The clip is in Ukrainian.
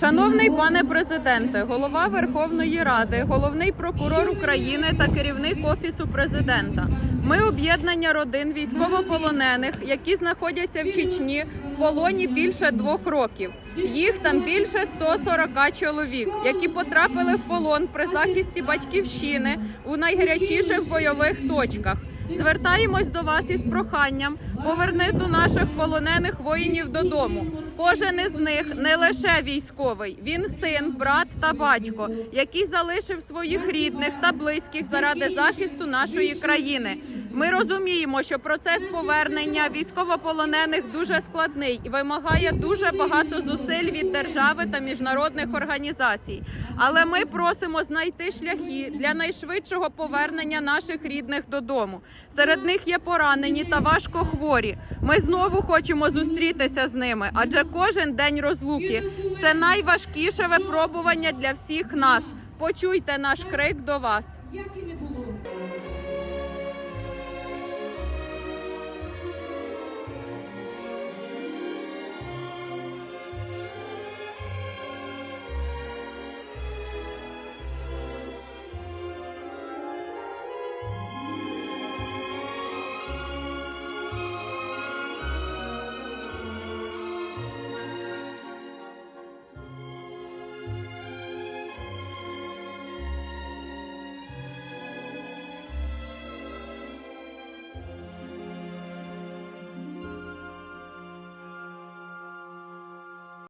Шановний пане президенте, голова Верховної Ради, головний прокурор України та керівник офісу президента. Ми об'єднання родин військовополонених, які знаходяться в Чечні в полоні більше двох років. Їх там більше 140 чоловік, які потрапили в полон при захисті батьківщини у найгарячіших бойових точках. Звертаємось до вас із проханням повернути наших полонених воїнів додому. Кожен із них не лише військовий, він син, брат та батько, який залишив своїх рідних та близьких заради захисту нашої країни. Ми розуміємо, що процес повернення військовополонених дуже складний і вимагає дуже багато зусиль від держави та міжнародних організацій. Але ми просимо знайти шляхи для найшвидшого повернення наших рідних додому. Серед них є поранені та важко хворі. Ми знову хочемо зустрітися з ними, адже кожен день розлуки це найважкіше випробування для всіх нас. Почуйте наш крик до вас. як і не